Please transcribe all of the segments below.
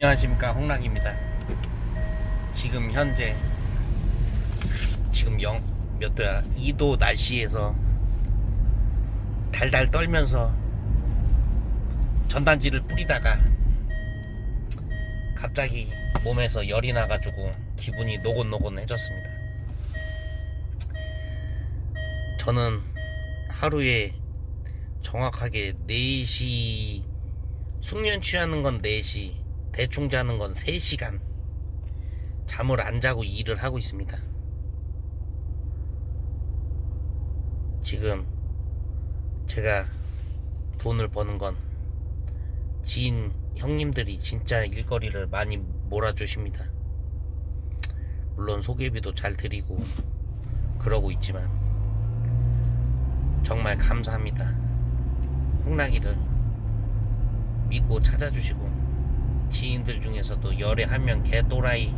안녕하십니까 홍락입니다. 지금 현재 지금 영 몇 도야 2도 날씨에서 달달 떨면서 전단지를 뿌리다가 갑자기 몸에서 열이 나가지고 기분이 노곤노곤해졌습니다. 저는 하루에 정확하게 4시 숙면 취하는 건 4시 대충 자는 건 3시간 잠을 안 자고 일을 하고 있습니다. 지금 제가 돈을 버는 건 지인 형님들이 진짜 일거리를 많이 몰아주십니다. 물론 소개비도 잘 드리고 그러고 있지만 정말 감사합니다. 홍락이를 믿고 찾아주시고 지인들 중에서도 열에 한 명 개또라이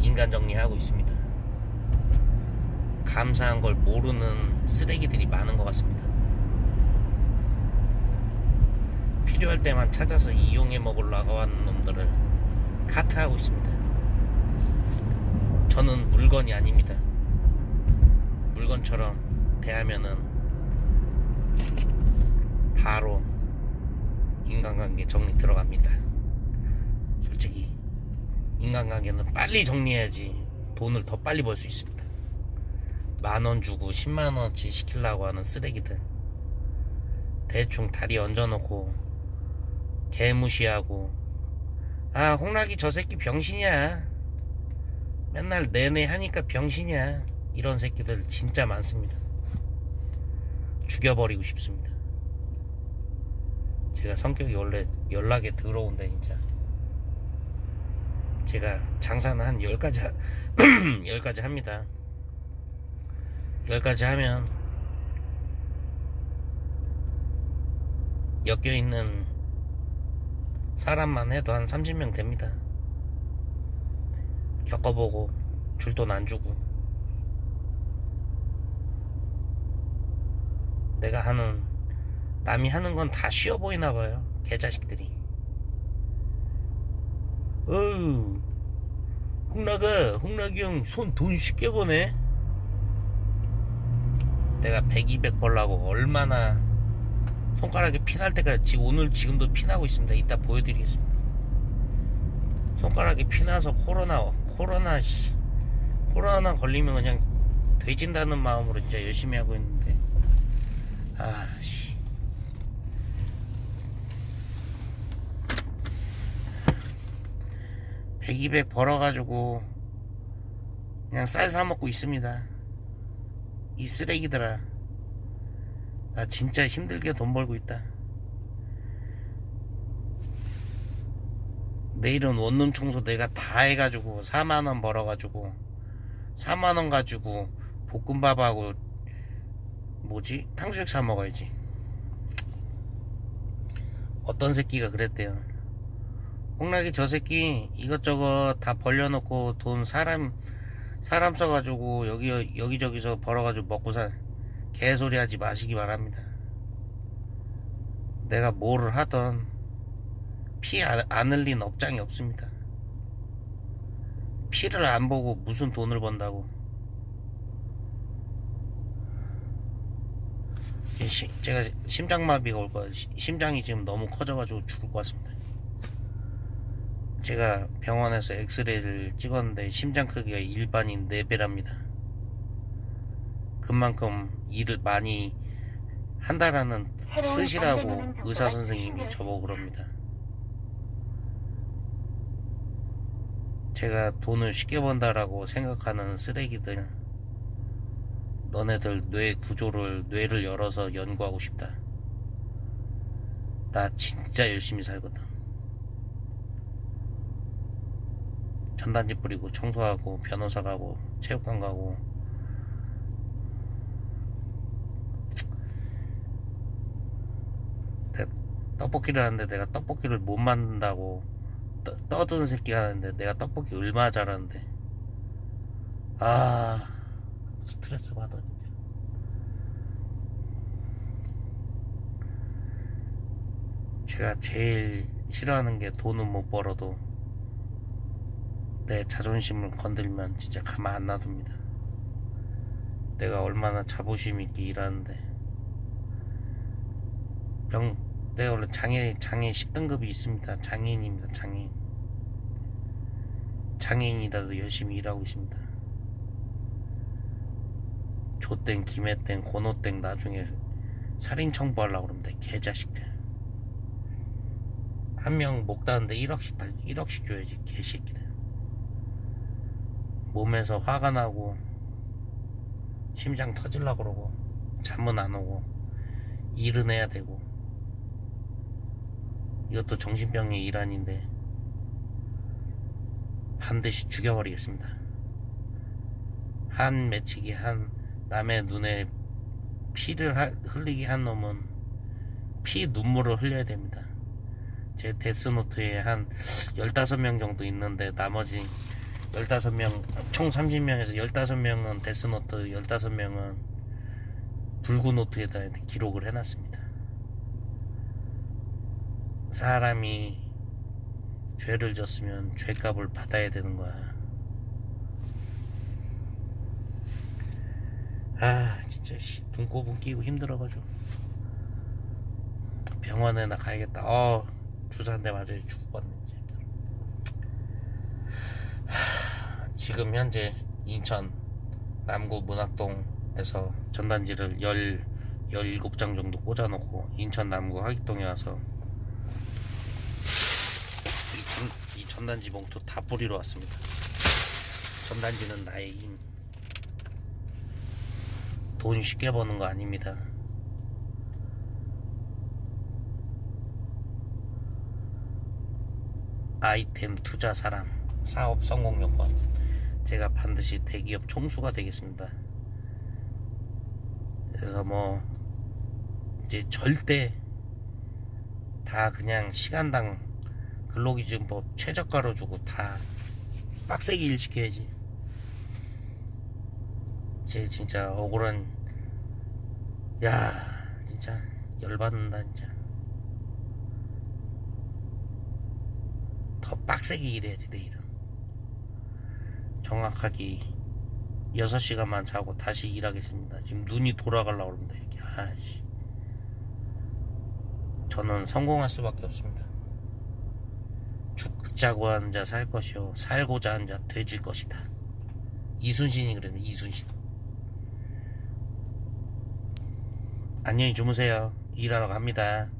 인간 정리하고 있습니다. 감사한 걸 모르는 쓰레기들이 많은 것 같습니다. 필요할 때만 찾아서 이용해 먹으러 나가는 놈들을 카트하고 있습니다. 저는 물건이 아닙니다. 물건처럼 대하면은 바로 인간관계 정리 들어갑니다. 인간관계는 빨리 정리해야지 돈을 더 빨리 벌 수 있습니다. 만 원 주고 10만 원치 시키려고 하는 쓰레기들 대충 다리 얹어놓고 개무시하고 아 홍락이 저 새끼 병신이야 맨날 내내 하니까 병신이야 이런 새끼들 진짜 많습니다. 죽여버리고 싶습니다. 제가 성격이 원래 연락에 더러운데 진짜 제가 장사는 한 10가지 하- 10가지 합니다 10가지 하면 엮여있는 사람만 해도 한 30명 됩니다 겪어보고 줄 돈 안 주고 내가 하는 남이 하는 건 다 쉬워 보이나 봐요. 개자식들이. 어우, 홍락아, 홍락이 형 손 돈 쉽게 버네. 내가 100, 200 벌라고 얼마나 손가락에 피날 때까지 오늘 지금도 피나고 있습니다. 이따 보여드리겠습니다. 손가락에 피나서 코로나, 코로나, 씨. 코로나 걸리면 그냥 돼진다는 마음으로 진짜 열심히 하고 있는데. 아, 씨. 백, 이백 벌어가지고 그냥 쌀 사먹고 있습니다. 이 쓰레기들아. 나 진짜 힘들게 돈 벌고 있다. 내일은 원룸 청소 내가 다 해가지고 4만원 벌어가지고 4만원 가지고 볶음밥하고 뭐지? 탕수육 사 먹어야지. 어떤 새끼가 그랬대요. 홍락이 저 새끼 이것저것 다 벌려놓고 돈 사람 사람 써가지고 여기 여기저기서 벌어가지고 먹고 살 개소리 하지 마시기 바랍니다. 내가 뭐를 하던 피 안 흘린 업장이 없습니다. 피를 안 보고 무슨 돈을 번다고. 시- 제가 심장마비가 올 거예요. 시- 심장이 지금 너무 커져가지고 죽을 것 같습니다. 제가 병원에서 엑스레이를 찍었는데 심장 크기가 일반인 4배랍니다. 그만큼 일을 많이 한다라는 뜻이라고 의사 선생님이 저보고 그럽니다. 제가 돈을 쉽게 번다라고 생각하는 쓰레기들 너네들 뇌 구조를 뇌를 열어서 연구하고 싶다. 나 진짜 열심히 살거든. 전단지 뿌리고 청소하고 변호사 가고 체육관 가고. 내 떡볶이를 하는데 내가 떡볶이를 못 만든다고 떠, 떠드는 새끼 하는데 내가 떡볶이 얼마나 잘하는데. 아 스트레스 받아 진짜 제가 제일 싫어하는 게 돈은 못 벌어도 내 자존심을 건들면 진짜 가만 안 놔둡니다. 내가 얼마나 자부심 있게 일하는데 병 내가 원래 장애 장애 10등급이 있습니다. 장애인입니다. 장애인. 장애인이라도 열심히 일하고 있습니다. 조땡 김해땡 고노땡 나중에 살인 청부하려고 그러는데 개자식들 한 명 목 다는데 1억씩 다 1억씩 줘야지 개새끼들 몸에서 화가 나고 심장 터질라 그러고 잠은 안 오고 일은 해야 되고 이것도 정신병의 일환인데 반드시 죽여버리겠습니다. 한 매치기 한 남의 눈에 피를 하- 흘리게 한 놈은 피 눈물을 흘려야 됩니다. 제 데스노트에 한 15명 정도 있는데 나머지 15명 총 30명에서 15명은 데스노트 15명은 붉은노트에다 기록을 해놨습니다. 사람이 죄를 졌으면 죄값을 받아야 되는 거야. 아 진짜 씨, 눈곱은 끼고 힘들어가지고 병원에나 가야겠다. 어 주사 한 대 맞아야 죽겠네. 진짜. 하, 지금 현재 인천 남구 문학동에서 전단지를 열 17장 정도 꽂아놓고 인천 남구 하객동에 와서 이, 전, 이 전 단지 봉투 다 뿌리러 왔습니다. 전단지는 나의 힘. 돈 쉽게 버는 거 아닙니다. 아이템 투자 사람 사업 성공 요건 제가 반드시 대기업 총수가 되겠습니다. 그래서 뭐 이제 절대 다 그냥 시간당 근로기준법 최저가로 주고 다 빡세게 일 시켜야지. 제 진짜 억울한 야 진짜 열받는다 진짜 더 빡세게 일해야지 내일은 정확하게 6시간만 자고 다시 일하겠습니다. 지금 눈이 돌아가려고 그럽니다 이렇게 아씨. 저는 성공할 수밖에 없습니다. 죽자고 자살 것이요. 살고자 자 돼질 것이다. 이순신이 그랬네 이순신. 안녕히 주무세요. 일하러 갑니다